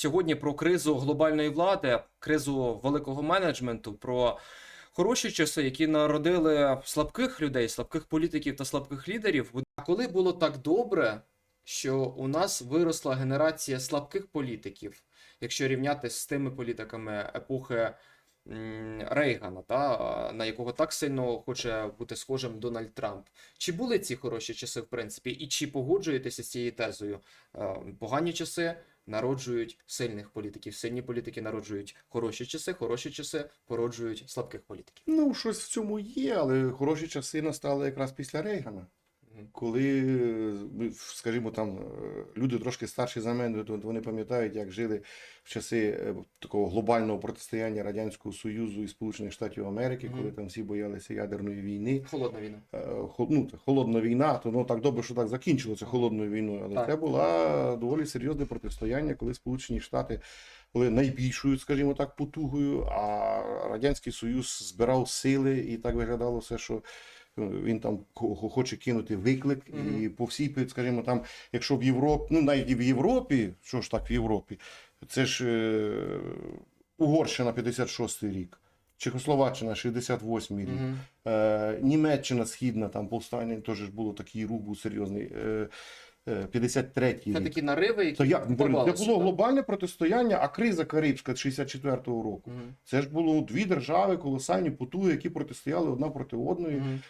Сьогодні про кризу глобальної влади, кризу великого менеджменту, про хороші часи, які народили слабких людей, слабких політиків та слабких лідерів. А коли було так добре, що у нас виросла генерація слабких політиків, якщо рівняти з тими політиками епохи Рейгана, та, на якого так сильно хоче бути схожим Дональд Трамп. Чи були ці хороші часи, в принципі, і чи погоджуєтеся з цією тезою? Е, Погані часи народжують сильних політиків, сильні політики народжують хороші часи, хороші часи породжують слабких політиків. Ну, щось в цьому є, але хороші часи настали якраз після Рейгана. Коли, е, скажімо, там е, люди трошки старші за мене, то вони пам'ятають, як жили в часи е, такого глобального протистояння Радянського Союзу і Сполучених Штатів Америки, коли там всі боялися ядерної війни. Холодна війна. Ну, холодна війна, то ну так добре, що так закінчилося холодною війною. Але Так. це була доволі серйозне протистояння, коли Сполучені Штати були найбільшою, скажімо так, потугою, а Радянський Союз збирав сили, і так виглядало все, що. Е, Він там хо- хо- хоче кинути виклик, Мгм. і по всій, скажімо, там, якщо в Європі, ну навіть і в Європі, що ж так в Європі, це ж е, Угорщина 56 рік, Чехословаччина 68 рік, Мгм. Е, Німеччина східна, там повстання теж було такий рух був серйозний. Е, е, 53-й Це рік. такі нариви, які То як це було так? глобальне протистояння, а криза Карибська 64-го року. Мгм. Це ж було дві держави, колосальні потуги, які протистояли одна проти одної. Мгм.